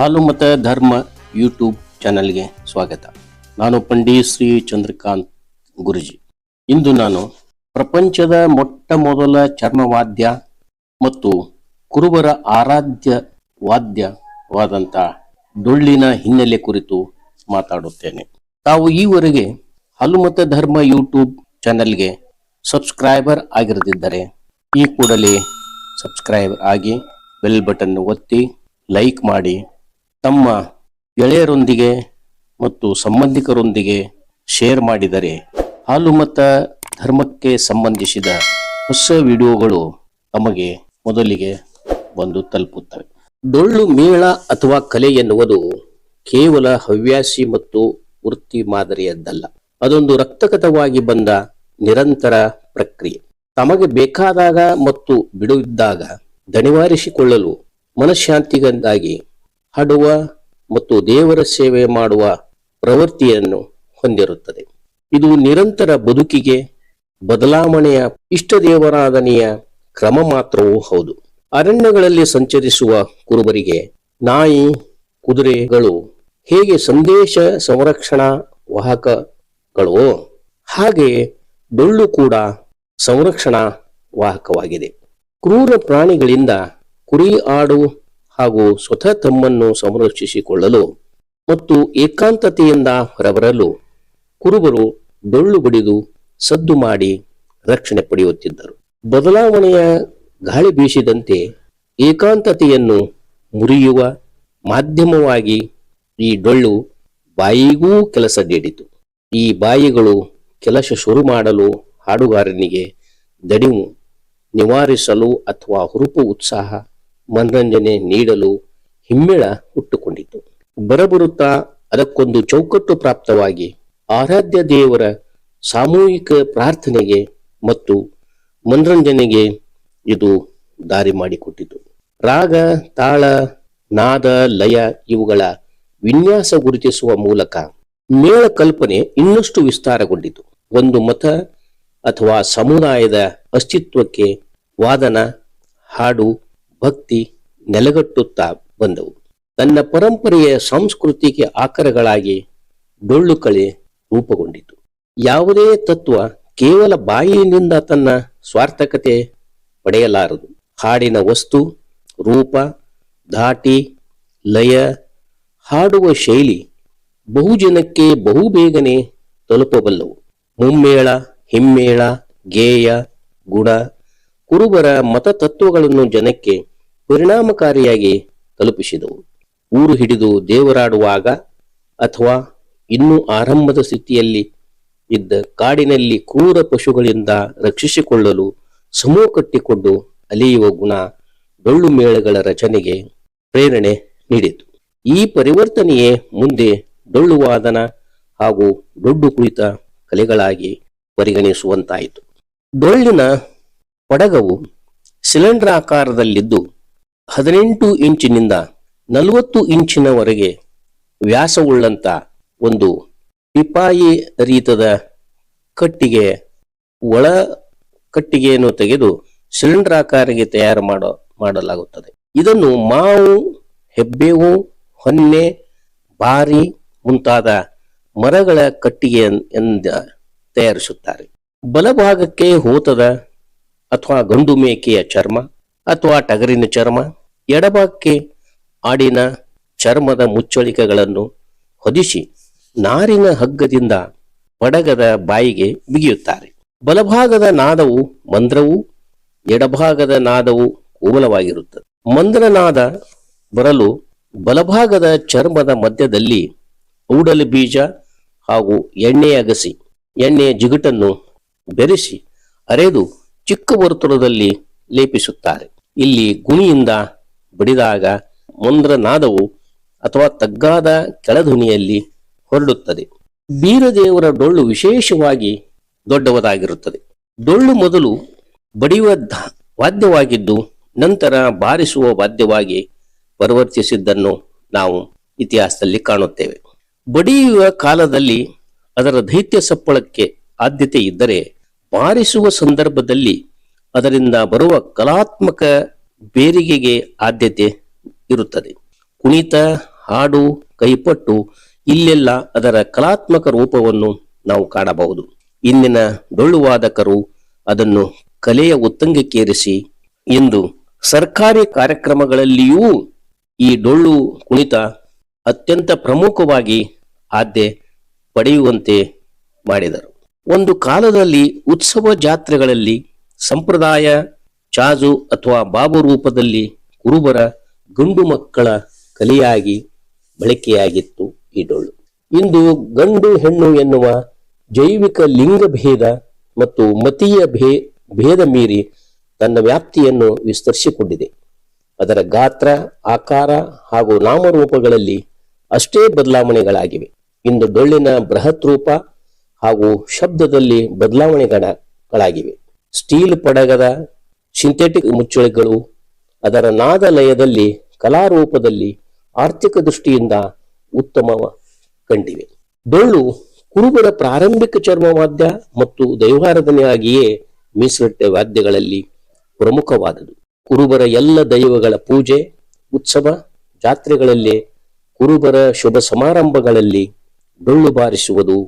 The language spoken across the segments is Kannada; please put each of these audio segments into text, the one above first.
ಹಾಲುಮತ ಧರ್ಮ ಯೂಟ್ಯೂಬ್ ಚಾನಲ್ಗೆ ಸ್ವಾಗತ. ನಾನು ಪಂಡಿತ್ ಶ್ರೀ ಚಂದ್ರಕಾಂತ್ ಗುರುಜಿ. ಇಂದು ನಾನು ಪ್ರಪಂಚದ ಮೊಟ್ಟ ಮೊದಲ ಚರ್ಮವಾದ್ಯ ಮತ್ತು ಕುರುಬರ ಆರಾಧ್ಯ ವಾದ್ಯವಾದಂಥ ಡೊಳ್ಳಿನ ಹಿನ್ನೆಲೆ ಕುರಿತು ಮಾತಾಡುತ್ತೇನೆ. ತಾವು ಈವರೆಗೆ ಹಲುಮತ ಧರ್ಮ ಯೂಟ್ಯೂಬ್ ಚಾನಲ್ಗೆ ಸಬ್ಸ್ಕ್ರೈಬರ್ ಆಗಿರದಿದ್ದರೆ ಈ ಕೂಡಲೇ ಸಬ್ಸ್ಕ್ರೈಬರ್ ಆಗಿ ಬೆಲ್ ಬಟನ್ ಒತ್ತಿ ಲೈಕ್ ಮಾಡಿ ತಮ್ಮ ಗೆಳೆಯರೊಂದಿಗೆ ಮತ್ತು ಸಂಬಂಧಿಕರೊಂದಿಗೆ ಶೇರ್ ಮಾಡಿದರೆ ಹಾಲು ಮತ ಧರ್ಮಕ್ಕೆ ಸಂಬಂಧಿಸಿದ ಹೊಸ ವಿಡಿಯೋಗಳು ತಮಗೆ ಮೊದಲಿಗೆ ಬಂದು ತಲುಪುತ್ತವೆ. ಡೊಳ್ಳು ಮೇಳ ಅಥವಾ ಕಲೆ ಎನ್ನುವುದು ಕೇವಲ ಹವ್ಯಾಸಿ ಮತ್ತು ವೃತ್ತಿ ಮಾದರಿಯದ್ದಲ್ಲ. ಅದೊಂದು ರಕ್ತಗತವಾಗಿ ಬಂದ ನಿರಂತರ ಪ್ರಕ್ರಿಯೆ. ತಮಗೆ ಬೇಕಾದಾಗ ಮತ್ತು ಬಿಡುವಿದ್ದಾಗ ದಣಿವಾರಿಸಿಕೊಳ್ಳಲು ಮನಃಶಾಂತಿಗಾಗಿ ಹಾಡುವ ಮತ್ತು ದೇವರ ಸೇವೆ ಮಾಡುವ ಪ್ರವೃತ್ತಿಯನ್ನು ಹೊಂದಿರುತ್ತದೆ. ಇದು ನಿರಂತರ ಬದುಕಿಗೆ ಬದಲಾವಣೆಯ ಇಷ್ಟ ದೇವರಾಧನೆಯ ಕ್ರಮ ಮಾತ್ರವೂ ಹೌದು. ಅರಣ್ಯಗಳಲ್ಲಿ ಸಂಚರಿಸುವ ಕುರುಬರಿಗೆ ನಾಯಿ, ಕುದುರೆಗಳು ಹೇಗೆ ಸಂದೇಶ ಸಂರಕ್ಷಣಾ ವಾಹಕಗಳು ಹಾಗೆ ಡೊಳ್ಳು ಕೂಡ ಸಂರಕ್ಷಣಾ ವಾಹಕವಾಗಿದೆ. ಕ್ರೂರ ಪ್ರಾಣಿಗಳಿಂದ ಕುರಿ ಆಡು ಹಾಗೂ ಸ್ವತಃ ತಮ್ಮನ್ನು ಸಂರಕ್ಷಿಸಿಕೊಳ್ಳಲು ಮತ್ತು ಏಕಾಂತತೆಯಿಂದ ಹೊರಬರಲು ಕುರುಬರು ಡೊಳ್ಳು ಬಡಿದು ಸದ್ದು ಮಾಡಿ ರಕ್ಷಣೆ ಪಡೆಯುತ್ತಿದ್ದರು. ಬದಲಾವಣೆಯ ಗಾಳಿ ಬೀಸಿದಂತೆ ಏಕಾಂತತೆಯನ್ನು ಮುರಿಯುವ ಮಾಧ್ಯಮವಾಗಿ ಈ ಡೊಳ್ಳು ಬಾಯಿಗೂ ಕೆಲಸ ನೀಡಿತು. ಈ ಬಾಯಿಗಳು ಕೆಲಸ ಶುರು ಮಾಡಲು ಹಾಡುಗಾರನಿಗೆ ದಣಿವು ನಿವಾರಿಸಲು ಅಥವಾ ಹುರುಪು ಉತ್ಸಾಹ ಮನರಂಜನೆ ನೀಡಲು ಹಿಮ್ಮೇಳ ಹುಟ್ಟುಕೊಂಡಿತು. ಬರಬರುತ್ತಾ ಅದಕ್ಕೊಂದು ಚೌಕಟ್ಟು ಪ್ರಾಪ್ತವಾಗಿ ಆರಾಧ್ಯ ದೇವರ ಸಾಮೂಹಿಕ ಪ್ರಾರ್ಥನೆಗೆ ಮತ್ತು ಮನರಂಜನೆಗೆ ಇದು ದಾರಿ ಮಾಡಿಕೊಟ್ಟಿತು. ರಾಗ, ತಾಳ, ನಾದ, ಲಯ ಇವುಗಳ ವಿನ್ಯಾಸ ಗುರುತಿಸುವ ಮೂಲಕ ಮೇಳ ಕಲ್ಪನೆ ಇನ್ನಷ್ಟು ವಿಸ್ತಾರಗೊಂಡಿತು. ಒಂದು ಮತ ಅಥವಾ ಸಮುದಾಯದ ಅಸ್ತಿತ್ವಕ್ಕೆ ವಾದನ, ಹಾಡು ಭಕ್ತಿ ನೆಲೆಗಟ್ಟುತ್ತಾ ಬಂದವು. ತನ್ನ ಪರಂಪರೆಯ ಸಾಂಸ್ಕೃತಿಕ ಆಕರಗಳಾಗಿ ಡೊಳ್ಳು ಕಳೆ ರೂಪುಗೊಂಡಿತು. ಯಾವುದೇ ತತ್ವ ಕೇವಲ ಬಾಯಿನಿಂದ ತನ್ನ ಸ್ವಾರ್ಥಕತೆ ಪಡೆಯಲಾರದು. ಹಾಡಿನ ವಸ್ತು, ರೂಪ, ಧಾಟಿ, ಲಯ, ಹಾಡುವ ಶೈಲಿ ಬಹುಜನಕ್ಕೆ ಬಹುಬೇಗನೆ ತಲುಪಬಲ್ಲವು. ಮುಮ್ಮೇಳ, ಹಿಮ್ಮೇಳ, ಗೇಯ, ಗುಣ, ಕುರುಬರ ಮತತತ್ವಗಳನ್ನು ಜನಕ್ಕೆ ಪರಿಣಾಮಕಾರಿಯಾಗಿ ತಲುಪಿಸಿದವು. ಊರು ಹಿಡಿದು ದೇವರಾಡುವಾಗ ಅಥವಾ ಇನ್ನೂ ಆರಂಭದ ಸ್ಥಿತಿಯಲ್ಲಿ ಇದ್ದ ಕಾಡಿನಲ್ಲಿ ಕ್ರೂರ ಪಶುಗಳಿಂದ ರಕ್ಷಿಸಿಕೊಳ್ಳಲು ಸಮೂಹ ಕಟ್ಟಿಕೊಂಡು ಅಲಿಯುವ ಗುಣ ಡೊಳ್ಳು ಮೇಳಗಳ ರಚನೆಗೆ ಪ್ರೇರಣೆ ನೀಡಿತು. ಈ ಪರಿವರ್ತನೆಯೇ ಮುಂದೆ ಡೊಳ್ಳು ವಾದನ ಹಾಗೂ ಡೊಡ್ಡು ಕುಳಿತ ಕಲೆಗಳಾಗಿ ಪರಿಗಣಿಸುವಂತಾಯಿತು. ಡೊಳ್ಳಿನ ಪಡಗವು ಸಿಲಿಂಡರ್ ಆಕಾರದಲ್ಲಿದ್ದು ಹದಿನೆಂಟು ಇಂಚಿನಿಂದ ನಲವತ್ತು ಇಂಚಿನವರೆಗೆ ವ್ಯಾಸವುಳ್ಳಂತ ಒಂದು ಪಿಪಾಯಿ ರೀತದ ಕಟ್ಟಿಗೆ ಒಳ ಕಟ್ಟಿಗೆಯನ್ನು ತೆಗೆದು ಸಿಲಿಂಡರ್ ಆಕಾರಕ್ಕೆ ತಯಾರು ಮಾಡೋ, ಮಾಡಲಾಗುತ್ತದೆ. ಇದನ್ನು ಮಾವು, ಹೆಬ್ಬೇವು, ಹೊನ್ನೆ, ಬಾರಿ ಮುಂತಾದ ಮರಗಳ ಕಟ್ಟಿಗೆ ಎಂದ ತಯಾರಿಸುತ್ತಾರೆ. ಬಲಭಾಗಕ್ಕೆ ಹೋತದ ಅಥವಾ ಗಂಡು ಮೇಕೆಯ ಚರ್ಮ ಅಥವಾ ಟಗರಿನ ಚರ್ಮ ಎಡಭಾಗಕ್ಕೆ ಆಡಿನ ಚರ್ಮದ ಮುಚ್ಚಳಿಕೆಗಳನ್ನು ಹೊದಿಸಿ ನಾರಿನ ಹಗ್ಗದಿಂದ ಪಡಗದ ಬಾಯಿಗೆ ಬಿಗಿಯುತ್ತಾರೆ. ಬಲಭಾಗದ ನಾದವು ಮಂದ್ರವು, ಎಡಭಾಗದ ನಾದವು ಕೋಮಲವಾಗಿರುತ್ತದೆ ಮಂದ್ರನಾದ ಬರಲು ಬಲಭಾಗದ ಚರ್ಮದ ಮಧ್ಯದಲ್ಲಿ ಔಡಲ ಬೀಜ ಹಾಗೂ ಎಣ್ಣೆಯ ಅಗಸಿ ಎಣ್ಣೆಯ ಜಿಗುಟನ್ನು ಬೆರೆಸಿ ಅರೆದು ಚಿಕ್ಕ ವರ್ತುಲದಲ್ಲಿ ಲೇಪಿಸುತ್ತಾರೆ. ಇಲ್ಲಿ ಗುಣಿಯಿಂದ ಬಡಿದಾಗ ಮಂದ್ರನಾದವು ಅಥವಾ ತಗ್ಗಾದ ಕೆಳಧ್ವನಿಯಲ್ಲಿ ಹೊರಡುತ್ತದೆ. ಬೀರದೇವರ ಡೊಳ್ಳು ವಿಶೇಷವಾಗಿ ದೊಡ್ಡವದಾಗಿರುತ್ತದೆ ಡೊಳ್ಳು ಮೊದಲು ಬಡಿಯುವ ವಾದ್ಯವಾಗಿದ್ದು ನಂತರ ಬಾರಿಸುವ ವಾದ್ಯವಾಗಿ ಪರಿವರ್ತಿಸಿದ್ದನ್ನು ನಾವು ಇತಿಹಾಸದಲ್ಲಿ ಕಾಣುತ್ತೇವೆ. ಬಡಿಯುವ ಕಾಲದಲ್ಲಿ ಅದರ ದೈತ್ಯ ಸಪ್ಪಳಕ್ಕೆ ಆದ್ಯತೆ ಇದ್ದರೆ ಬಾರಿಸುವ ಸಂದರ್ಭದಲ್ಲಿ ಅದರಿಂದ ಬರುವ ಕಲಾತ್ಮಕ ಬೇರಿಗೆಗೆ ಆದ್ಯತೆ ಇರುತ್ತದೆ. ಕುಣಿತ, ಹಾಡು, ಕೈಪಟ್ಟು ಇಲ್ಲೆಲ್ಲ ಅದರ ಕಲಾತ್ಮಕ ರೂಪವನ್ನು ನಾವು ಕಾಣಬಹುದು. ಇಂದಿನ ಡೊಳ್ಳು ವಾದಕರು ಅದನ್ನು ಕಲೆಯ ಉತ್ತಂಗಕ್ಕೇರಿಸಿ ಎಂದು ಸರ್ಕಾರಿ ಕಾರ್ಯಕ್ರಮಗಳಲ್ಲಿಯೂ ಈ ಡೊಳ್ಳು ಕುಣಿತ ಅತ್ಯಂತ ಪ್ರಮುಖವಾಗಿ ಆದ್ಯ ಪಡೆಯುವಂತೆ ಮಾಡಿದರು. ಒಂದು ಕಾಲದಲ್ಲಿ ಉತ್ಸವ ಜಾತ್ರೆಗಳಲ್ಲಿ ಸಂಪ್ರದಾಯ ಚಾಜು ಅಥವಾ ಬಾಬು ರೂಪದಲ್ಲಿ ಕುರುಬರ ಗಂಡು ಮಕ್ಕಳ ಕಲಿಯಾಗಿ ಬಳಕೆಯಾಗಿತ್ತು ಈ ಡೊಳ್ಳು. ಇಂದು ಗಂಡು ಹೆಣ್ಣು ಎನ್ನುವ ಜೈವಿಕ ಲಿಂಗ ಭೇದ ಮತ್ತು ಮತೀಯ ಭೇ, ಭೇದ ಮೀರಿ ತನ್ನ ವ್ಯಾಪ್ತಿಯನ್ನು ವಿಸ್ತರಿಸಿಕೊಂಡಿದೆ. ಅದರ ಗಾತ್ರ, ಆಕಾರ ಹಾಗೂ ನಾಮರೂಪಗಳಲ್ಲಿ ಅಷ್ಟೇ ಬದಲಾವಣೆಗಳಾಗಿವೆ. ಇಂದು ಡೊಳ್ಳಿನ ಬೃಹತ್ ರೂಪ ಹಾಗೂ ಶಬ್ದದಲ್ಲಿ ಬದಲಾವಣೆಗಳಾಗಿವೆ ಸ್ಟೀಲ್ ಪಡಗದ ಸಿಂಥೆಟಿಕ್ ಮುಚ್ಚಳಿಗಳು ಅದರ ನಾದ ಲಯದಲ್ಲಿ ಕಲಾರೂಪದಲ್ಲಿ ಆರ್ಥಿಕ ದೃಷ್ಟಿಯಿಂದ ಉತ್ತಮ ಕಂಡಿವೆ. ಡೊಳ್ಳು ಕುರುಬರ ಪ್ರಾರಂಭಿಕ ಚರ್ಮವಾದ್ಯ ಮತ್ತು ದೈವಾರಾಧನೆಯಾಗಿಯೇ ಮೀಸಲಿಟ್ಟ ವಾದ್ಯಗಳಲ್ಲಿ ಪ್ರಮುಖವಾದುದು ಕುರುಬರ ಎಲ್ಲ ದೈವಗಳ ಪೂಜೆ, ಉತ್ಸವ, ಜಾತ್ರೆಗಳಲ್ಲಿ ಕುರುಬರ ಶುಭ ಸಮಾರಂಭಗಳಲ್ಲಿ ಡೊಳ್ಳು ಬಾರಿಸುವುದು,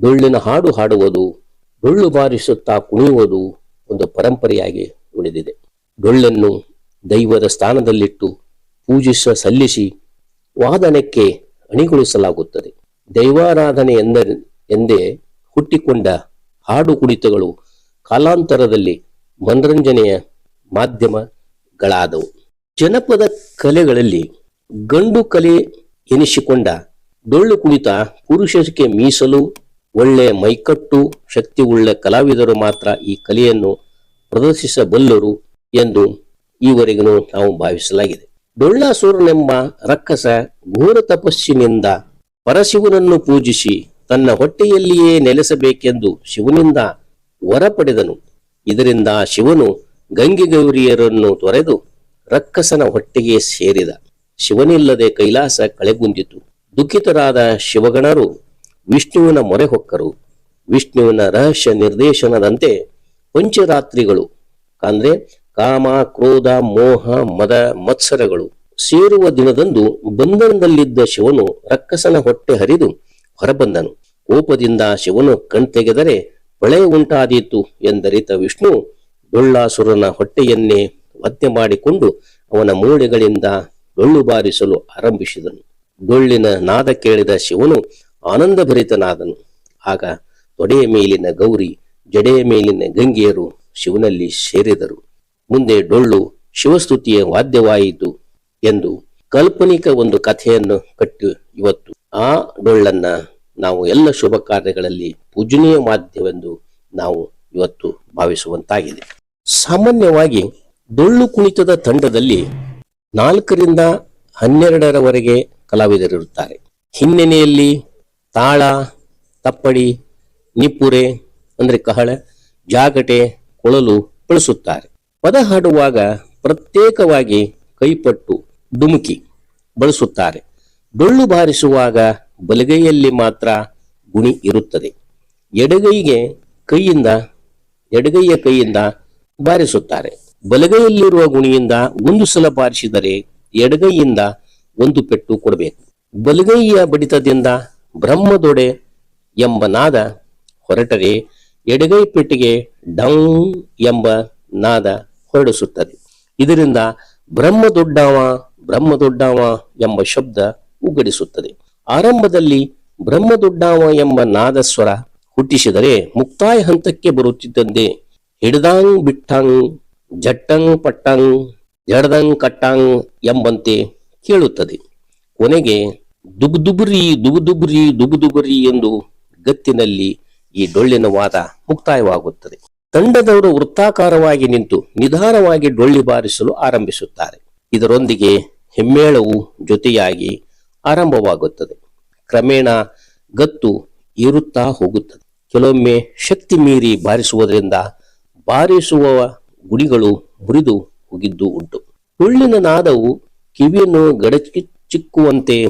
ಡೊಳ್ಳಿನ ಹಾಡು ಹಾಡುವುದು, ಡೊಳ್ಳು ಬಾರಿಸುತ್ತಾ ಕುಣಿಯುವುದು ಒಂದು ಪರಂಪರೆಯಾಗಿ ಉಳಿದಿದೆ. ಡೊಳ್ಳನ್ನು ದೈವದ ಸ್ಥಾನದಲ್ಲಿಟ್ಟು ಪೂಜಿಸ ಸಲ್ಲಿಸಿ ವಾದನಕ್ಕೆ ಅಣಿಗೊಳಿಸಲಾಗುತ್ತದೆ. ದೈವಾರಾಧನೆ ಎಂದರೆ ಎಂದೇ ಹುಟ್ಟಿಕೊಂಡ ಹಾಡು ಕುಣಿತಗಳು ಕಾಲಾಂತರದಲ್ಲಿ ಮನರಂಜನೆಯ ಮಾಧ್ಯಮಗಳಾದವು. ಜನಪದ ಕಲೆಗಳಲ್ಲಿ ಗಂಡು ಕಲೆ ಎನಿಸಿಕೊಂಡ ಡೊಳ್ಳು ಕುಣಿತ ಪುರುಷರಿಗೆ ಮೀಸಲು, ಒಳ್ಳೆಯ ಮೈಕಟ್ಟು ಶಕ್ತಿ ಉಳ್ಳ ಕಲಾವಿದರು ಮಾತ್ರ ಈ ಕಲೆಯನ್ನು ಪ್ರದರ್ಶಿಸಬಲ್ಲರು ಎಂದು ಈವರೆಗೂ ನಾವು ಭಾವಿಸಲಾಗಿದೆ. ಡೊಳ್ಳಾಸುರನೆಂಬ ರಕ್ಕಸ ಘೋರ ತಪಸ್ಸಿನಿಂದ ಪರಶಿವನನ್ನು ಪೂಜಿಸಿ ತನ್ನ ಹೊಟ್ಟೆಯಲ್ಲಿಯೇ ನೆಲೆಸಬೇಕೆಂದು ಶಿವನಿಂದ ವರ ಪಡೆದನು ಇದರಿಂದ ಶಿವನು ಗಂಗೆ ಗೌರಿಯರನ್ನು ತೊರೆದು ರಕ್ಕಸನ ಹೊಟ್ಟೆಗೆ ಸೇರಿದ. ಶಿವನಿಲ್ಲದೆ ಕೈಲಾಸ ಕಳೆಗುಂದಿತು ದುಃಖಿತರಾದ ಶಿವಗಣರು ವಿಷ್ಣುವಿನ ಮೊರೆ ಹೊಕ್ಕರು. ವಿಷ್ಣುವಿನ ರಹಸ್ಯ ನಿರ್ದೇಶನದಂತೆ ಪಂಚರಾತ್ರಿಗಳು ಅಂದ್ರೆ ಕಾಮ, ಕ್ರೋಧ, ಮೋಹ, ಮದ, ಮತ್ಸರಗಳು. ಸೇರುವ ದಿನದಂದು ಬಂಧನದಲ್ಲಿದ್ದ ಶಿವನು ರಕ್ಕಸನ ಹೊಟ್ಟೆ ಹರಿದು ಹೊರಬಂದನು. ಕೋಪದಿಂದ ಶಿವನು ಕಣ್ತೆಗೆದರೆ ಬಳೆ ಉಂಟಾದೀತು ಎಂದರಿತ ವಿಷ್ಣು ಡೊಳ್ಳಾಸುರನ ಹೊಟ್ಟೆಯನ್ನೇ ವದ್ಯ ಮಾಡಿಕೊಂಡು ಅವನ ಮೂಳೆಗಳಿಂದ ಡೊಳ್ಳು ಬಾರಿಸಲು ಆರಂಭಿಸಿದನು. ಡೊಳ್ಳಿನ ನಾದ ಕೇಳಿದ ಶಿವನು ಆನಂದಭರಿತನಾದನು. ಆಗ ತೊಡೆಯ ಮೇಲಿನ ಗೌರಿ ಜಡೆಯ ಮೇಲಿನ ಗಂಗೆಯರು ಶಿವನಲ್ಲಿ ಸೇರಿದರು. ಮುಂದೆ ಡೊಳ್ಳು ಶಿವಸ್ತುತಿಯ ವಾದ್ಯವಾಯಿತು ಎಂದು ಕಾಲ್ಪನಿಕ ಒಂದು ಕಥೆಯನ್ನು ಕಟ್ಟಿ ಇವತ್ತು. ಆ ಡೊಳ್ಳನ್ನ ನಾವು ಎಲ್ಲ ಶುಭ ಕಾರ್ಯಗಳಲ್ಲಿ ಪೂಜನೀಯ ಮಾಧ್ಯವೆಂದು ನಾವು ಇವತ್ತು ಭಾವಿಸುವಂತಾಗಿದೆ. ಸಾಮಾನ್ಯವಾಗಿ ಡೊಳ್ಳು ಕುಣಿತದ ತಂಡದಲ್ಲಿ ನಾಲ್ಕರಿಂದ ಹನ್ನೆರಡರವರೆಗೆ ಕಲಾವಿದರಿರುತ್ತಾರೆ. ಹಿನ್ನೆಲೆಯಲ್ಲಿ ತಾಳ, ತಪ್ಪಡಿ, ನಿಪ್ಪುರೆ ಅಂದ್ರೆ ಕಹಳ, ಜಾಗಟೆ, ಕೊಳಲು ಬಳಸುತ್ತಾರೆ. ಪದ ಹಾಡುವಾಗ ಪ್ರತ್ಯೇಕವಾಗಿ ಕೈಪಟ್ಟು, ಡುಮುಕಿ ಬಳಸುತ್ತಾರೆ. ಡೊಳ್ಳು ಬಾರಿಸುವಾಗ ಬಲಗೈಯಲ್ಲಿ ಮಾತ್ರ ಗುಣಿ ಇರುತ್ತದೆ. ಎಡಗೈಗೆ ಕೈಯಿಂದ, ಎಡಗೈಯ ಕೈಯಿಂದ ಬಾರಿಸುತ್ತಾರೆ. ಬಲಗೈಯಲ್ಲಿರುವ ಗುಣಿಯಿಂದ ಒಂದು ಸಲ ಬಾರಿಸಿದರೆ ಎಡಗೈಯಿಂದ ಒಂದು ಪೆಟ್ಟು ಕೊಡಬೇಕು. ಬಲಗೈಯ ಬಡಿತದಿಂದ ಬ್ರಹ್ಮದೊಡೆ ಎಂಬ ನಾದ ಹೊರಟರೆ ಎಡಗೈ ಪೆಟ್ಟಿಗೆ ಡಂಗ್ ಎಂಬ ನಾದ ಹೊರಡಿಸುತ್ತದೆ. ಇದರಿಂದ ಬ್ರಹ್ಮ ದೊಡ್ಡವ ಬ್ರಹ್ಮ ದೊಡ್ಡವ ಎಂಬ ಶಬ್ದ ಉಗ್ಗಡಿಸುತ್ತದೆ. ಆರಂಭದಲ್ಲಿ ಬ್ರಹ್ಮ ದೊಡ್ಡವ ಎಂಬ ನಾದ ಸ್ವರ ಹುಟ್ಟಿಸಿದರೆ ಮುಕ್ತಾಯ ಹಂತಕ್ಕೆ ಬರುತ್ತಿದ್ದಂತೆ ಹಿಡ್ದಾಂಗ್ ಬಿಟ್ಟಂಗ್, ಜಟ್ಟಂಗ್ ಪಟ್ಟಂಗ್, ಜಡದಂಗ್ ಕಟ್ಟಂಗ್ ಎಂಬಂತೆ ಕೇಳುತ್ತದೆ. ಕೊನೆಗೆ ದುಬುದುಬುರಿ ದುಬುದುಬುರಿ ದುಬುದುಬುರಿ ಎಂದು ಗತ್ತಿನಲ್ಲಿ ಈ ಡೊಳ್ಳಿನ ವಾದ ಮುಕ್ತಾಯವಾಗುತ್ತದೆ. ತಂಡದವರು ವೃತ್ತಾಕಾರವಾಗಿ ನಿಂತು ನಿಧಾನವಾಗಿ ಡೊಳ್ಳಿ ಬಾರಿಸಲು ಆರಂಭಿಸುತ್ತಾರೆ. ಇದರೊಂದಿಗೆ ಹೆಮ್ಮೇಳವು ಜೊತೆಯಾಗಿ ಆರಂಭವಾಗುತ್ತದೆ. ಕ್ರಮೇಣ ಗತ್ತು ಏರುತ್ತಾ ಹೋಗುತ್ತದೆ. ಕೆಲವೊಮ್ಮೆ ಶಕ್ತಿ ಮೀರಿ ಬಾರಿಸುವುದರಿಂದ ಬಾರಿಸುವ ಗುಡಿಗಳು ಮುರಿದು ಹೋಗಿದ್ದು ಉಂಟು. ಡೊಳ್ಳಿನ ನಾದವು ಕಿವಿಯನ್ನು ಗಡಚಿಕ್ಕುವಂತೆ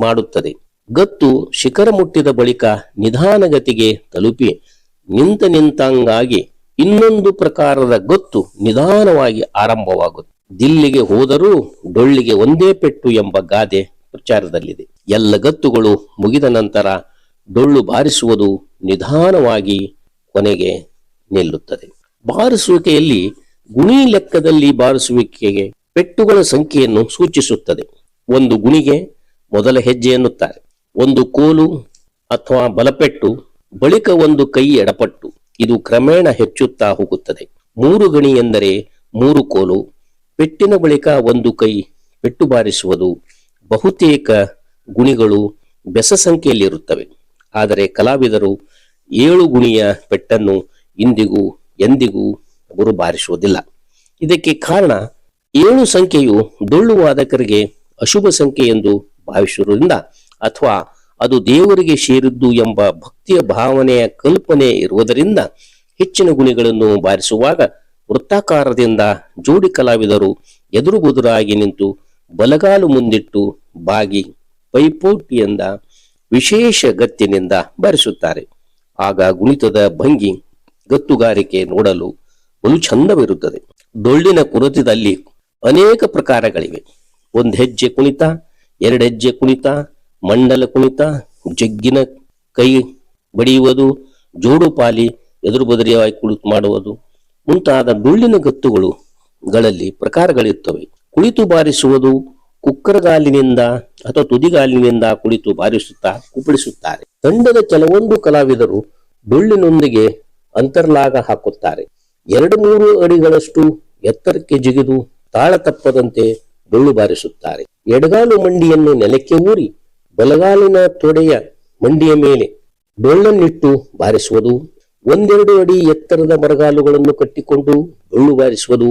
ಮಾಡುತ್ತದೆ. ಗತ್ತು ಶಿಖರ ಮುಟ್ಟಿದ ಬಳಿಕ ನಿಧಾನಗತಿಗೆ ತಲುಪಿ ನಿಂತ ನಿಂತಂಗಾಗಿ ಇನ್ನೊಂದು ಪ್ರಕಾರದ ಗತ್ತು ನಿಧಾನವಾಗಿ ಆರಂಭವಾಗುತ್ತೆ ದಿಲ್ಲಿಗೆ ಹೋದರೂ ಡೊಳ್ಳಿಗೆ ಒಂದೇ ಪೆಟ್ಟು ಎಂಬ ಗಾದೆ ಪ್ರಚಾರದಲ್ಲಿದೆ. ಎಲ್ಲ ಗತ್ತುಗಳು ಮುಗಿದ ನಂತರ ಡೊಳ್ಳು ಬಾರಿಸುವುದು ನಿಧಾನವಾಗಿ ಕೊನೆಗೆ ನಿಲ್ಲುತ್ತದೆ. ಬಾರಿಸುವಿಕೆಯಲ್ಲಿ ಗುಣಿ ಲೆಕ್ಕದಲ್ಲಿ ಬಾರಿಸುವಿಕೆಗೆ ಪೆಟ್ಟುಗಳ ಸಂಖ್ಯೆಯನ್ನು ಸೂಚಿಸುತ್ತದೆ. ಒಂದು ಗುಣಿಗೆ ಮೊದಲ ಹೆಜ್ಜೆ ಎನ್ನುತ್ತಾರೆ. ಒಂದು ಕೋಲು ಅಥವಾ ಬಲಪೆಟ್ಟು, ಬಳಿಕ ಒಂದು ಕೈ ಎಡಪಟ್ಟು, ಇದು ಕ್ರಮೇಣ ಹೆಚ್ಚುತ್ತಾ ಹೋಗುತ್ತದೆ. ಮೂರು ಗಣಿ ಎಂದರೆ ಮೂರು ಕೋಲು, ಪೆಟ್ಟಿನ ಬಳಿಕ ಒಂದು ಕೈ ಪೆಟ್ಟು ಬಾರಿಸುವುದು ಬಹುತೇಕ ಗುಣಿಗಳು ಬೆಸ ಸಂಖ್ಯೆಯಲ್ಲಿರುತ್ತವೆ. ಆದರೆ ಕಲಾವಿದರು ಏಳು ಗುಣಿಯ ಪೆಟ್ಟನ್ನು ಇಂದಿಗೂ ಎಂದಿಗೂ ಅವರು ಬಾರಿಸುವುದಿಲ್ಲ ಇದಕ್ಕೆ ಕಾರಣ ಏಳು ಸಂಖ್ಯೆಯು ಡೊಳ್ಳು ವಾದಕರಿಗೆ ಅಶುಭ ಸಂಖ್ಯೆ ಎಂದು ಭಾವಿಸುವುದರಿಂದ ಅಥವಾ ಅದು ದೇವರಿಗೆ ಸೇರಿದ್ದು ಎಂಬ ಭಕ್ತಿಯ ಭಾವನೆಯ ಕಲ್ಪನೆ ಇರುವುದರಿಂದ ಹೆಚ್ಚಿನ ಗುಣಿಗಳನ್ನು ಬಾರಿಸುವಾಗ ವೃತ್ತಾಕಾರದಿಂದ ಜೋಡಿ ಕಲಾವಿದರು ಎದುರುಬದುರಾಗಿ ನಿಂತು ಬಲಗಾಲು ಮುಂದಿಟ್ಟು ಬಾಗಿ ಪೈಪೋಟಿಯಿಂದ ವಿಶೇಷ ಗತ್ತಿನಿಂದ ಬಾರಿಸುತ್ತಾರೆ. ಆಗ ಗುಣಿತದ ಭಂಗಿ ಗತ್ತುಗಾರಿಕೆ ನೋಡಲು ಒಂದು ಚಂದವಿರುತ್ತದೆ ಡೊಳ್ಳಿನ ಕುಣಿತದಲ್ಲಿ ಅನೇಕ ಪ್ರಕಾರಗಳಿವೆ. ಒಂದು ಹೆಜ್ಜೆ ಕುಣಿತ ಎರಡು ಹೆಜ್ಜೆ ಕುಣಿತ ಮಂಡಲ ಕುಣಿತ, ಜಗ್ಗಿನ ಕೈ ಬಡಿಯುವುದು ಜೋಡುಪಾಲಿ ಎದುರು ಬದರಿಯಾಗಿ ಕುಳಿತು ಮಾಡುವುದು. ಮುಂತಾದ ಡೊಳ್ಳಿನ ಗತ್ತುಗಳು ಗಳಲ್ಲಿ ಪ್ರಕಾರಗಳಿರುತ್ತವೆ. ಕುಳಿತು ಬಾರಿಸುವುದು ಕುಕ್ಕರಗಾಲಿನಿಂದ ಅಥವಾ ತುದಿಗಾಲಿನಿಂದ ಕುಳಿತು ಬಾರಿಸುತ್ತಾ ಕುಪ್ಪಳಿಸುತ್ತಾರೆ. ತಂಡದ ಕೆಲವೊಂದು ಕಲಾವಿದರು ಡೊಳ್ಳಿನೊಂದಿಗೆ ಅಂತರ್ಲಾಗ ಹಾಕುತ್ತಾರೆ. ಎರಡು ಮೂರು ಅಡಿಗಳಷ್ಟು ಎತ್ತರಕ್ಕೆ ಜಿಗಿದು ತಾಳ ತಪ್ಪದಂತೆ ಡೊಳ್ಳು ಬಾರಿಸುತ್ತಾರೆ. ಎಡಗಾಲು ಮಂಡಿಯನ್ನು ನೆಲಕ್ಕೆ ಊರಿ ಬಲಗಾಲಿನ ತೊಡೆಯ ಮಂಡಿಯ ಮೇಲೆ ಡೊಳ್ಳನ್ನಿಟ್ಟು ಬಾರಿಸುವುದು, ಒಂದೆರಡು ಅಡಿ ಎತ್ತರದ ಮರಗಾಲುಗಳನ್ನು ಕಟ್ಟಿಕೊಂಡು ಡೊಳ್ಳು ಬಾರಿಸುವುದು,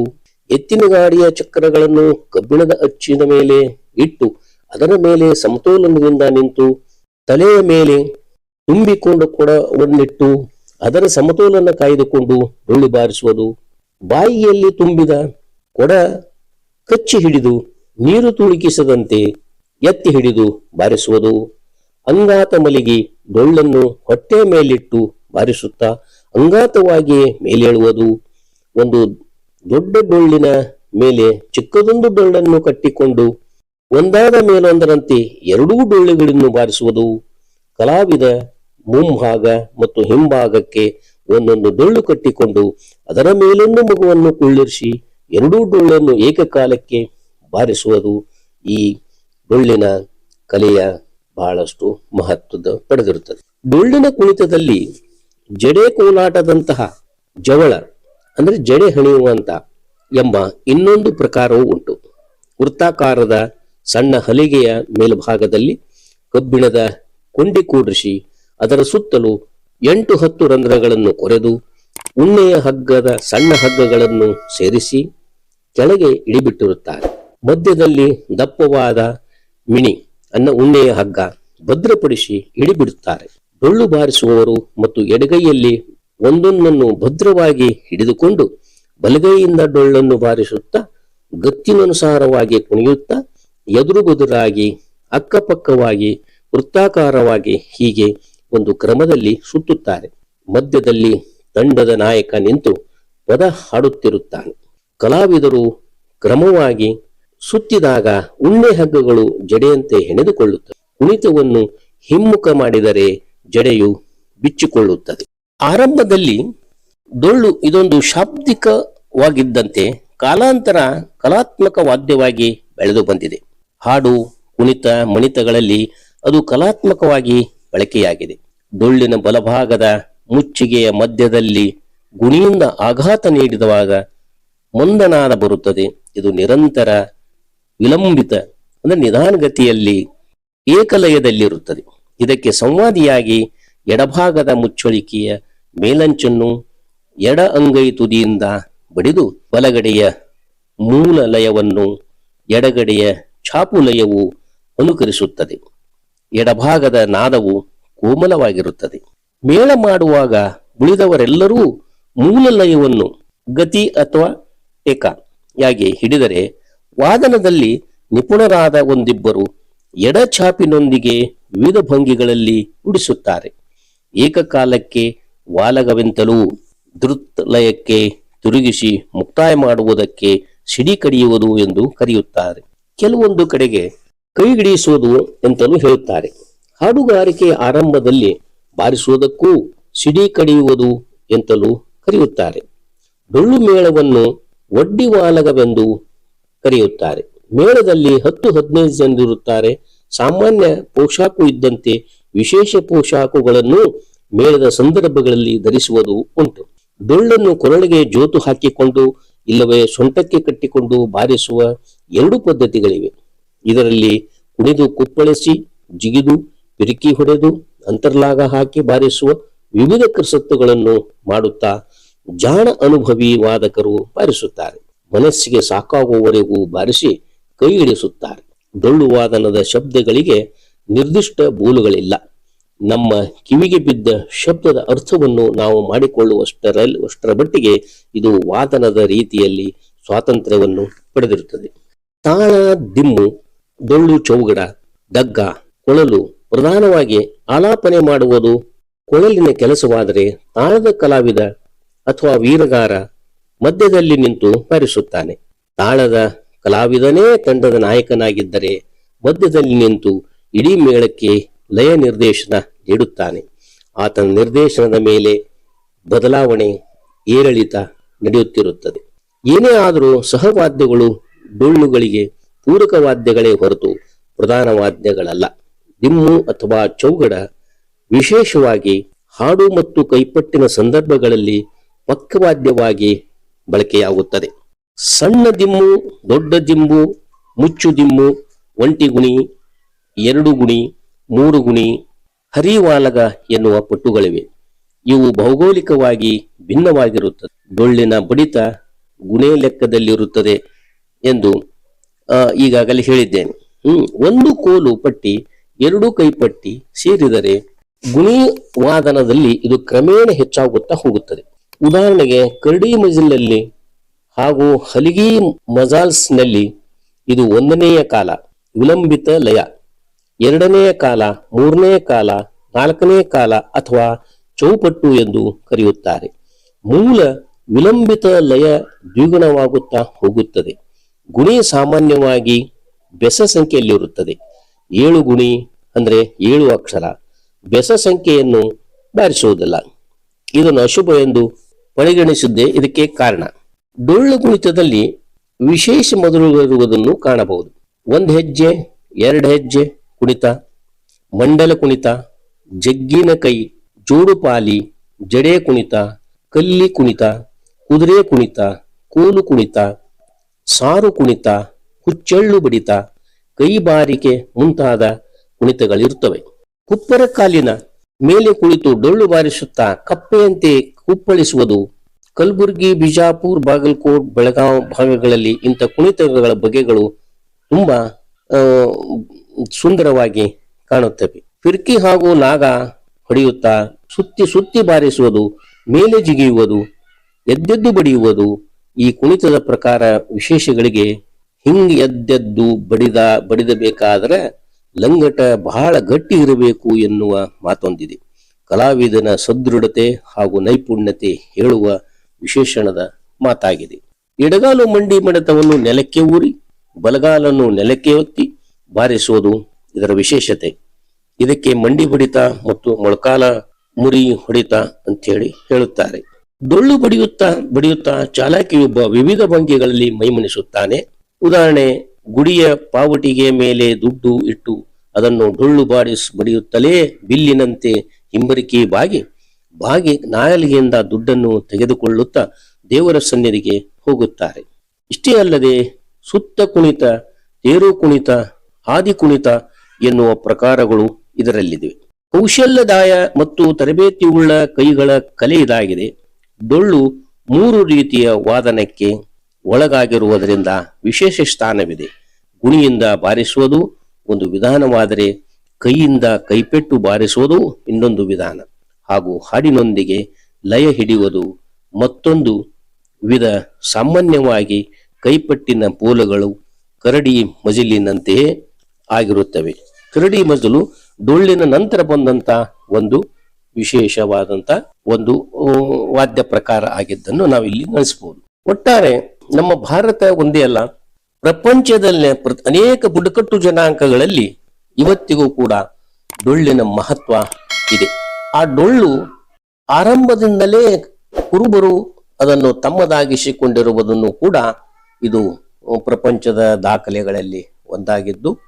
ಎತ್ತಿನ ಗಾಡಿಯ ಚಕ್ರಗಳನ್ನು ಕಬ್ಬಿಣದ ಅಚ್ಚಿನ ಮೇಲೆ ಇಟ್ಟು ಅದರ ಮೇಲೆ ಸಮತೋಲನದಿಂದ ನಿಂತು ತಲೆಯ ಮೇಲೆ ತುಂಬಿಕೊಂಡು ಕೊಡವನ್ನಿಟ್ಟು ಅದರ ಸಮತೋಲನ ಕಾಯ್ದುಕೊಂಡು ಡೊಳ್ಳು ಬಾರಿಸುವುದು. ಬಾಯಿಯಲ್ಲಿ ತುಂಬಿದ ಕೊಡ ಕಚ್ಚಿ ಹಿಡಿದು ನೀರು ತುಳುಕಿಸದಂತೆ ಎತ್ತಿ ಹಿಡಿದು ಬಾರಿಸುವುದು. ಅಂಗಾತ ಮಲಗಿ ಡೊಳ್ಳನ್ನು ಹೊಟ್ಟೆ ಮೇಲಿಟ್ಟು ಬಾರಿಸುತ್ತಾ ಅಂಗಾತವಾಗಿ ಮೇಲೇಳುವುದು. ಒಂದು ದೊಡ್ಡ ಡೊಳ್ಳಿನ ಮೇಲೆ ಚಿಕ್ಕದೊಂದು ಡೊಳ್ಳನ್ನು ಕಟ್ಟಿಕೊಂಡು ಒಂದಾದ ಮೇಲೊಂದರಂತೆ ಎರಡೂ ಡೊಳ್ಳುಗಳನ್ನು ಬಾರಿಸುವುದು. ಕಲಾವಿದ ಮುಂಭಾಗ ಮತ್ತು ಹಿಂಭಾಗಕ್ಕೆ ಒಂದೊಂದು ಡೊಳ್ಳು ಕಟ್ಟಿಕೊಂಡು ಅದರ ಮೇಲೊಂದು ಮಗುವನ್ನು ಕುಳ್ಳಿರಿಸಿ ಎರಡೂ ಡೊಳ್ಳನ್ನು ಏಕಕಾಲಕ್ಕೆ ಬಾರಿಸುವುದು. ಈ ಡೊಳ್ಳಿನ ಕಲೆಯ ಬಹಳಷ್ಟು ಮಹತ್ವದ ಪಡೆದಿರುತ್ತದೆ. ಡೊಳ್ಳಿನ ಕುಣಿತದಲ್ಲಿ ಜಡೆ ಕೋಲಾಟದಂತಹ ಜವಳ, ಅಂದ್ರೆ ಜಡೆ ಹಣಿಯುವಂತ ಎಂಬ ಇನ್ನೊಂದು ಪ್ರಕಾರವೂ ಉಂಟು. ವೃತ್ತಾಕಾರದ ಸಣ್ಣ ಹಲಿಗೆಯ ಮೇಲ್ಭಾಗದಲ್ಲಿ ಕಬ್ಬಿಣದ ಕೊಂಡಿ ಕೂಡಿಸಿ ಅದರ ಸುತ್ತಲೂ ಎಂಟು ಹತ್ತು ರಂಧ್ರಗಳನ್ನು ಕೊರೆದು ಉಣ್ಣೆಯ ಹಗ್ಗದ ಸಣ್ಣ ಹಗ್ಗಗಳನ್ನು ಸೇರಿಸಿ ಕೆಳಗೆ ಇಳಿಬಿಟ್ಟಿರುತ್ತಾರೆ. ಮಧ್ಯದಲ್ಲಿ ದಪ್ಪವಾದ ಮಿಣಿ ಅನ್ನ ಉಣ್ಣೆಯ ಹಗ್ಗ ಭದ್ರಪಡಿಸಿ ಇಳಿಬಿಡುತ್ತಾರೆ ಡೊಳ್ಳು ಬಾರಿಸುವವರು ಮತ್ತು ಎಡಗೈಯಲ್ಲಿ ಒಂದೊಂದನ್ನು ಭದ್ರವಾಗಿ ಹಿಡಿದುಕೊಂಡು ಬಲಗೈಯಿಂದ ಡೊಳ್ಳನ್ನು ಬಾರಿಸುತ್ತಾ ಗತ್ತಿನನುಸಾರವಾಗಿ ಕುಣಿಯುತ್ತಾ ಎದುರು ಬದುರಾಗಿ ಅಕ್ಕಪಕ್ಕವಾಗಿ ವೃತ್ತಾಕಾರವಾಗಿ ಹೀಗೆ ಒಂದು ಕ್ರಮದಲ್ಲಿ ಸುತ್ತುತ್ತಾರೆ. ಮಧ್ಯದಲ್ಲಿ ತಂಡದ ನಾಯಕ ನಿಂತು ಪದ ಹಾಡುತ್ತಿರುತ್ತಾನೆ. ಕಲಾವಿದರು ಕ್ರಮವಾಗಿ ಸುತ್ತಿದಾಗ ಉಣ್ಣೆ ಹಗ್ಗಗಳು ಜಡೆಯಂತೆ ಹೆಣೆದುಕೊಳ್ಳುತ್ತವೆ. ಕುಣಿತವನ್ನು ಹಿಮ್ಮುಖ ಮಾಡಿದರೆ ಜಡೆಯು ಬಿಚ್ಚಿಕೊಳ್ಳುತ್ತದೆ. ಆರಂಭದಲ್ಲಿ ಡೊಳ್ಳು ಇದೊಂದು ಶಾಬ್ದಿಕವಾಗಿದ್ದಂತೆ ಕಾಲಾಂತರ ಕಲಾತ್ಮಕ ವಾದ್ಯವಾಗಿ ಬೆಳೆದು ಬಂದಿದೆ. ಹಾಡು, ಕುಣಿತ, ಮಣಿತಗಳಲ್ಲಿ ಅದು ಕಲಾತ್ಮಕವಾಗಿ ಬಳಕೆಯಾಗಿದೆ. ಡೊಳ್ಳಿನ ಬಲಭಾಗದ ಮುಚ್ಚಿಗೆಯ ಮಧ್ಯದಲ್ಲಿ ಗುಣಿಯಿಂದ ಆಘಾತ ನೀಡಿದವಾಗ ಮಂದನಾದ ಬರುತ್ತದೆ. ಇದು ನಿರಂತರ ವಿಲಂಬಿತ, ಅಂದ್ರೆ ನಿಧಾನಗತಿಯಲ್ಲಿ ಏಕಲಯದಲ್ಲಿರುತ್ತದೆ. ಇದಕ್ಕೆ ಸಂವಾದಿಯಾಗಿ ಎಡಭಾಗದ ಮುಚ್ಚಳಿಕೆಯ ಮೇಲಂಚನ್ನು ಎಡ ಅಂಗೈ ತುದಿಯಿಂದ ಬಡಿದು ಬಲಗಡೆಯ ಮೂಲ ಲಯವನ್ನು ಎಡಗಡೆಯ ಛಾಪು ಲಯವು ಅನುಕರಿಸುತ್ತದೆ. ಎಡಭಾಗದ ನಾದವು ಕೋಮಲವಾಗಿರುತ್ತದೆ. ಮೇಳ ಮಾಡುವಾಗ ಉಳಿದವರೆಲ್ಲರೂ ಮೂಲ ಲಯವನ್ನು ಗತಿ ಅಥವಾ ಏಕ ಯಾಗಿ ಹಿಡಿದರೆ ವಾದನದಲ್ಲಿ ನಿಪುಣರಾದ ಒಂದಿಬ್ಬರು ಎಡ ಛಾಪಿನೊಂದಿಗೆ ವಿವಿಧ ಭಂಗಿಗಳಲ್ಲಿ ನುಡಿಸುತ್ತಾರೆ ಏಕಕಾಲಕ್ಕೆ ವಾಲಗವೆಂತಲೂ ದೃತ್ಲಯಕ್ಕೆ ತಿರುಗಿಸಿ ಮುಕ್ತಾಯ ಮಾಡುವುದಕ್ಕೆ ಸಿಡಿ ಕಡಿಯುವುದು ಎಂದು ಕರೆಯುತ್ತಾರೆ. ಕೆಲವೊಂದು ಕಡೆಗೆ ಕೈಗಿಡಿಸುವುದು ಎಂತಲೂ ಹೇಳುತ್ತಾರೆ. ಹಾಡುಗಾರಿಕೆ ಆರಂಭದಲ್ಲಿ ಬಾರಿಸುವುದಕ್ಕೂ ಸಿಡಿ ಕಡಿಯುವುದು ಎಂತಲೂ ಕರೆಯುತ್ತಾರೆ. ಡೊಳ್ಳು ಮೇಳವನ್ನು ಒಡ್ಡಿವಾಲಗವೆಂದು ಕರೆಯುತ್ತಾರೆ. ಮೇಳದಲ್ಲಿ ಹತ್ತು ಹದಿನೈದು ಜನರಿರುತ್ತಾರೆ ಸಾಮಾನ್ಯ ಪೋಷಾಕು ಇದ್ದಂತೆ ವಿಶೇಷ ಪೋಷಾಕುಗಳನ್ನು ಮೇಳದ ಸಂದರ್ಭಗಳಲ್ಲಿ ಧರಿಸುವುದು ಉಂಟು. ಡೊಳ್ಳನ್ನು ಕೊರಳಿಗೆ ಜೋತು ಹಾಕಿಕೊಂಡು, ಇಲ್ಲವೇ ಸೊಂಟಕ್ಕೆ ಕಟ್ಟಿಕೊಂಡು ಬಾರಿಸುವ ಎರಡು ಪದ್ಧತಿಗಳಿವೆ. ಇದರಲ್ಲಿ ಕುಣಿದು ಕುಪ್ಪಳಿಸಿ, ಜಿಗಿದು, ಪಿರಿಕಿ ಹೊಡೆದು, ಅಂತರ್ಲಾಗ ಹಾಕಿ ಬಾರಿಸುವ ವಿವಿಧ ಕಸತ್ತುಗಳನ್ನು ಮಾಡುತ್ತಾ ಜಾಣ ಅನುಭವಿ ವಾದಕರು ಬಾರಿಸುತ್ತಾರೆ. ಮನಸ್ಸಿಗೆ ಸಾಕಾಗುವವರೆಗೂ ಬಾರಿಸಿ ಕೈ ಹಿಡಿಸುತ್ತಾರೆ ಡೊಳ್ಳು ವಾದನದ ಶಬ್ದಗಳಿಗೆ ನಿರ್ದಿಷ್ಟ ಬೋಲುಗಳಿಲ್ಲ. ನಮ್ಮ ಕಿವಿಗೆ ಬಿದ್ದ ಶಬ್ದದ ಅರ್ಥವನ್ನು ನಾವು ಮಾಡಿಕೊಳ್ಳುವಷ್ಟರಲ್ಲಿ ಅಷ್ಟರ ಮಟ್ಟಿಗೆ ಇದು ವಾದನದ ರೀತಿಯಲ್ಲಿ ಸ್ವಾತಂತ್ರ್ಯವನ್ನು ಪಡೆದಿರುತ್ತದೆ. ತಾಳ, ದಿಮ್ಮು, ಡೊಳ್ಳು, ಚೌಗಡ ದಗ್ಗ ಕೊಳಲು ಪ್ರಧಾನವಾಗಿ ಆಲಾಪನೆ ಮಾಡುವುದು ಕೊಳಲಿನ ಕೆಲಸವಾದರೆ ತಾಳದ ಕಲಾವಿದ ಅಥವಾ ವೀರಗಾರ ಮಧ್ಯದಲ್ಲಿ ನಿಂತು ಬಾರಿಸುತ್ತಾನೆ ತಾಳದ ಕಲಾವಿದನೇ ತಂಡದ ನಾಯಕನಾಗಿದ್ದರೆ ಮಧ್ಯದಲ್ಲಿ ನಿಂತು ಇಡೀ ಮೇಳಕ್ಕೆ ಲಯ ನಿರ್ದೇಶನ ನೀಡುತ್ತಾನೆ. ಆತನ ನಿರ್ದೇಶನದ ಮೇಲೆ ಬದಲಾವಣೆ ಏರಿಳಿತ ನಡೆಯುತ್ತಿರುತ್ತದೆ. ಏನೇ ಆದರೂ ಸಹವಾದ್ಯಗಳು ಡೊಳ್ಳುಗಳಿಗೆ ಪೂರಕ ವಾದ್ಯಗಳೇ ಹೊರತು ಪ್ರಧಾನ ವಾದ್ಯಗಳಲ್ಲ. ದಿಮ್ಮು ಅಥವಾ ಚೌಗಡ ವಿಶೇಷವಾಗಿ ಹಾಡು ಮತ್ತು ಕೈಪಟ್ಟಿನ ಸಂದರ್ಭಗಳಲ್ಲಿ ಪಕ್ಕವಾದ್ಯವಾಗಿ ಬಳಕೆಯಾಗುತ್ತದೆ. ಸಣ್ಣ ದಿಮ್ಮು ದೊಡ್ಡ ದಿಮ್ಮು ಮುಚ್ಚು ದಿಮ್ಮು ಒಂಟಿ ಗುಣಿ, ಎರಡು ಗುಣಿ, ಮೂರು ಗುಣಿ, ಹರಿವಾಲಗ ಎನ್ನುವ ಪಟ್ಟುಗಳಿವೆ. ಇವು ಭೌಗೋಳಿಕವಾಗಿ ಭಿನ್ನವಾಗಿರುತ್ತದೆ. ಡೊಳ್ಳಿನ ಬಡಿತ ಗುಣೆ ಲೆಕ್ಕದಲ್ಲಿರುತ್ತದೆ ಎಂದು ಈಗಾಗಲೇ ಹೇಳಿದ್ದೇನೆ. ಒಂದು ಕೋಲು ಪಟ್ಟಿ, ಎರಡು ಕೈಪಟ್ಟಿ ಸೇರಿದರೆ ಗುಣಿ ವಾದನದಲ್ಲಿ ಇದು ಕ್ರಮೇಣ ಹೆಚ್ಚಾಗುತ್ತಾ ಹೋಗುತ್ತದೆ. ಉದಾಹರಣೆಗೆ ಕರಡಿ ಮಜಲ್ನಲ್ಲಿ ಹಾಗೂ ಹಲಿಗಿ ಮಜಾಲ್ಸ್ನಲ್ಲಿ ಇದು ಒಂದನೆಯ ಕಾಲ, ವಿಲಂಬಿತ ಲಯ. ಎರಡನೆಯ ಕಾಲ, ಮೂರನೆಯ ಕಾಲ, ನಾಲ್ಕನೇ ಕಾಲ ಅಥವಾ ಚೌಪಟ್ಟು ಎಂದು ಕರೆಯುತ್ತಾರೆ. ಮೂಲ ವಿಲಂಬಿತ ಲಯ ದ್ವಿಗುಣವಾಗುತ್ತಾ ಹೋಗುತ್ತದೆ. ಗುಣಿ ಸಾಮಾನ್ಯವಾಗಿ ಬೆಸ ಸಂಖ್ಯೆಯಲ್ಲಿರುತ್ತದೆ. ಏಳು ಗುಣಿ ಅಂದ್ರೆ ಏಳು ಅಕ್ಷರ. ಬೆಸ ಸಂಖ್ಯೆಯನ್ನು ಬಾರಿಸುವುದಿಲ್ಲ. ಇದನ್ನು ಅಶುಭ ಎಂದು ಪರಿಗಣಿಸಿದ್ದೇ ಇದಕ್ಕೆ ಕಾರಣ. ಡೊಳ್ಳು ಕುಣಿತದಲ್ಲಿ ವಿಶೇಷ ಮೊದಲುಗಳಿರುವುದನ್ನು ಕಾಣಬಹುದು. ಒಂದು ಹೆಜ್ಜೆ, ಎರಡು ಹೆಜ್ಜೆ ಕುಣಿತ, ಮಂಡಲ ಕುಣಿತ, ಜಗ್ಗಿನ ಕೈ ಜೋಡುಪಾಲಿ ಜಡೆ ಕುಣಿತ, ಕಲ್ಲಿ ಕುಣಿತ, ಕುದುರೆ ಕುಣಿತ, ಕೋಲು ಕುಣಿತ, ಸಾರು ಕುಣಿತ, ಹುಚ್ಚೆಳ್ಳು ಬಡಿತ ಕೈಬಾರಿಕೆ ಮುಂತಾದ ಕುಣಿತಗಳಿರುತ್ತವೆ. ಕುಪ್ಪರ ಕಾಲಿನ ಮೇಲೆ ಕುಳಿತು ಡೊಳ್ಳು ಬಾರಿಸುತ್ತಾ ಕಪ್ಪೆಯಂತೆ ಕುಪ್ಪಳಿಸುವುದು ಕಲಬುರಗಿ, ಬಿಜಾಪುರ್, ಬಾಗಲಕೋಟ್, ಬೆಳಗಾವಿ ಭಾಗಗಳಲ್ಲಿ ಇಂಥ ಕುಣಿತಗಳ ಬಗೆಗಳು ತುಂಬಾ ಸುಂದರವಾಗಿ ಕಾಣುತ್ತವೆ. ಫಿರ್ಕಿ ಹಾಗೂ ನಾಗ ಹೊಡೆಯುತ್ತಾ ಸುತ್ತಿ ಸುತ್ತಿ ಬಾರಿಸುವುದು, ಮೇಲೆ ಜಿಗಿಯುವುದು, ಎದ್ದೆದ್ದು ಬಡಿಯುವುದು ಈ ಕುಣಿತದ ಪ್ರಕಾರ ವಿಶೇಷಗಳಿಗೆ ಹಿಂಗ್ ಎದ್ದೆದ್ದು ಬಡಿದ ಬಡಿದಬೇಕಾದ್ರೆ ಲಂಗಟ ಬಹಳ ಗಟ್ಟಿ ಇರಬೇಕು ಎನ್ನುವ ಮಾತೊಂದಿದೆ. ಕಲಾವಿದನ ಸದೃಢತೆ ಹಾಗೂ ನೈಪುಣ್ಯತೆ ಹೇಳುವ ವಿಶೇಷಣದ ಮಾತಾಗಿದೆ. ಎಡಗಾಲು ಮಂಡಿ ಮಡತವನ್ನು ನೆಲಕ್ಕೆ ಊರಿ, ಬಲಗಾಲನ್ನು ನೆಲಕ್ಕೆ ಒತ್ತಿ ಬಾರಿಸುವುದು ಇದರ ವಿಶೇಷತೆ. ಇದಕ್ಕೆ ಮಂಡಿ ಬಡಿತ ಮತ್ತು ಮೊಳಕಾಲ ಮುರಿ ಹೊಡಿತ ಅಂತ ಹೇಳಿ ಹೇಳುತ್ತಾರೆ. ಡೊಳ್ಳು ಬಡಿಯುತ್ತಾ ಬಡಿಯುತ್ತಾ ಚಾಲಾಕಿಯೊಬ್ಬ ವಿವಿಧ ಭಂಗಿಗಳಲ್ಲಿ ಮೈಮನಿಸುತ್ತಾನೆ. ಉದಾಹರಣೆ, ಗುಡಿಯ ಪಾವಟಿಗೆ ಮೇಲೆ ದುಡ್ಡು ಇಟ್ಟು ಅದನ್ನು ಡೊಳ್ಳು ಬಾರಿಸ್ ಬಡಿಯುತ್ತಲೇ ಬಿಲ್ಲಿನಂತೆ ಹಿಂಬರಿಕೆ ಬಾಗಿ ಬಾಗಿ ನಾಯಲಿಗೆಯಿಂದ ದುಡ್ಡನ್ನು ತೆಗೆದುಕೊಳ್ಳುತ್ತಾ ದೇವರ ಸನ್ನಿಧಿಗೆ ಹೋಗುತ್ತಾರೆ. ಇಷ್ಟೇ ಅಲ್ಲದೆ ಸುತ್ತ ಕುಣಿತ, ತೇರು ಕುಣಿತ ಆದಿ ಕುಣಿತ ಎನ್ನುವ ಪ್ರಕಾರಗಳು ಇದರಲ್ಲಿದೆ. ಕೌಶಲ್ಯದಾಯ ಮತ್ತು ತರಬೇತಿಯುಳ್ಳ ಕೈಗಳ ಕಲೆ ಇದಾಗಿದೆ. ಡೊಳ್ಳು ಮೂರು ರೀತಿಯ ವಾದನಕ್ಕೆ ಒಳಗಾಗಿರುವುದರಿಂದ ವಿಶೇಷ ಸ್ಥಾನವಿದೆ. ಗುಣಿಯಿಂದ ಬಾರಿಸುವುದು ಒಂದು ವಿಧಾನವಾದರೆ ಕೈಯಿಂದ ಕೈಪೆಟ್ಟು ಬಾರಿಸುವುದು ಇನ್ನೊಂದು ವಿಧಾನ. ಹಾಗೂ ಹಾಡಿನೊಂದಿಗೆ ಲಯ ಹಿಡಿಯುವುದು ಮತ್ತೊಂದು ವಿಧ. ಸಾಮಾನ್ಯವಾಗಿ ಕೈಪಟ್ಟಿನ ಪೋಲಗಳು ಕರಡಿ ಮಜಲಿನಂತೆಯೇ ಆಗಿರುತ್ತವೆ. ಕರಡಿ ಮಜಲು ಡೊಳ್ಳಿನ ನಂತರ ಬಂದಂತ ಒಂದು ವಿಶೇಷವಾದಂತ ಒಂದು ವಾದ್ಯ ಪ್ರಕಾರ ಆಗಿದ್ದನ್ನು ನಾವಿಲ್ಲಿ ಗಣಿಸಬಹುದು ಒಟ್ಟಾರೆ ನಮ್ಮ ಭಾರತ ಒಂದೇ ಅಲ್ಲ, ಪ್ರಪಂಚದಲ್ಲಿ ಪ್ರ- ಅನೇಕ ಬುಡಕಟ್ಟು ಜನಾಂಗಗಳಲ್ಲಿ ಇವತ್ತಿಗೂ ಕೂಡ ಡೊಳ್ಳಿನ ಮಹತ್ವ ಇದೆ. ಆ ಡೊಳ್ಳು ಆರಂಭದಿಂದಲೇ ಕುರುಬರು ಅದನ್ನು ತಮ್ಮದಾಗಿಸಿಕೊಂಡಿರುವುದನ್ನು ಕೂಡ ಇದು ಪ್ರಪಂಚದ ದಾಖಲೆಗಳಲ್ಲಿ ಒಂದಾಗಿದ್ದು,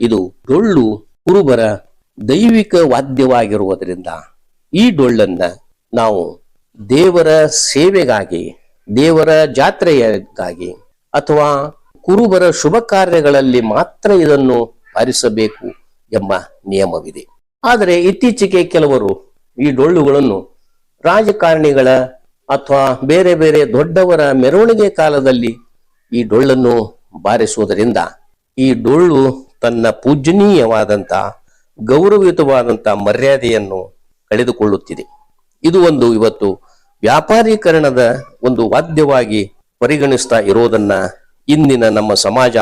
ಇದು ಡೊಳ್ಳು ಕುರುಬರ ದೈವಿಕ ವಾದ್ಯವಾಗಿರುವುದರಿಂದ ಈ ಡೊಳ್ಳನ್ನ ನಾವು ದೇವರ ಸೇವೆಗಾಗಿ, ದೇವರ ಜಾತ್ರೆಯಾಗಿ ಅಥವಾ ಕುರುಬರ ಶುಭ ಕಾರ್ಯಗಳಲ್ಲಿ ಮಾತ್ರ ಇದನ್ನು ಬಾರಿಸಬೇಕು ಎಂಬ ನಿಯಮವಿದೆ. ಆದರೆ ಇತ್ತೀಚೆಗೆ ಕೆಲವರು ಈ ಡೊಳ್ಳುಗಳನ್ನು ರಾಜಕಾರಣಿಗಳ ಅಥವಾ ಬೇರೆ ಬೇರೆ ದೊಡ್ಡವರ ಮೆರವಣಿಗೆ ಕಾಲದಲ್ಲಿ ಈ ಡೊಳ್ಳನ್ನು ಬಾರಿಸುವುದರಿಂದ ಈ ಡೊಳ್ಳು ತನ್ನ ಪೂಜನೀಯವಾದಂಥ ಗೌರವಯುತವಾದಂತ ಮರ್ಯಾದೆಯನ್ನು ಕಳೆದುಕೊಳ್ಳುತ್ತಿದೆ. ಇದು ಒಂದು ಇವತ್ತು ವ್ಯಾಪಾರೀಕರಣದ ಒಂದು ವಾದ್ಯವಾಗಿ ಪರಿಗಣಿಸ್ತಾ ಇರೋದನ್ನ ಇಂದಿನ ನಮ್ಮ ಸಮಾಜ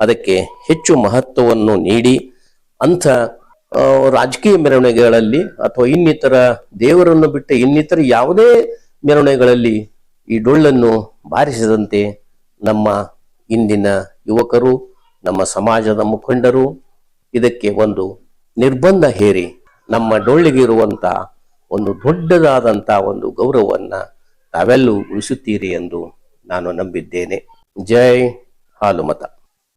ಅದಕ್ಕೆ ಹೆಚ್ಚು ಮಹತ್ವವನ್ನು ನೀಡಿ ಅಂಥ ರಾಜಕೀಯ ಮೆರವಣಿಗೆಗಳಲ್ಲಿ ಅಥವಾ ಇನ್ನಿತರ ದೇವರನ್ನು ಬಿಟ್ಟ ಇನ್ನಿತರ ಯಾವುದೇ ಮೆರವಣಿಗೆಗಳಲ್ಲಿ ಈ ಡೊಳ್ಳನ್ನು ಬಾರಿಸದಂತೆ ನಮ್ಮ ಇಂದಿನ ಯುವಕರು, ನಮ್ಮ ಸಮಾಜದ ಮುಖಂಡರು, ಇದಕ್ಕೆ ಒಂದು ನಿರ್ಬಂಧ ಹೇರಿ ನಮ್ಮ ಡೊಳ್ಳಿಗೆ ಇರುವಂತ ಒಂದು ದೊಡ್ಡದಾದಂತ ಒಂದು ಗೌರವವನ್ನು ತಾವೆಲ್ಲೂ ಉಳಿಸುತ್ತೀರಿ ಎಂದು ನಾನು ನಂಬಿದ್ದೇನೆ. ಜೈ ಹಾಲುಮತ.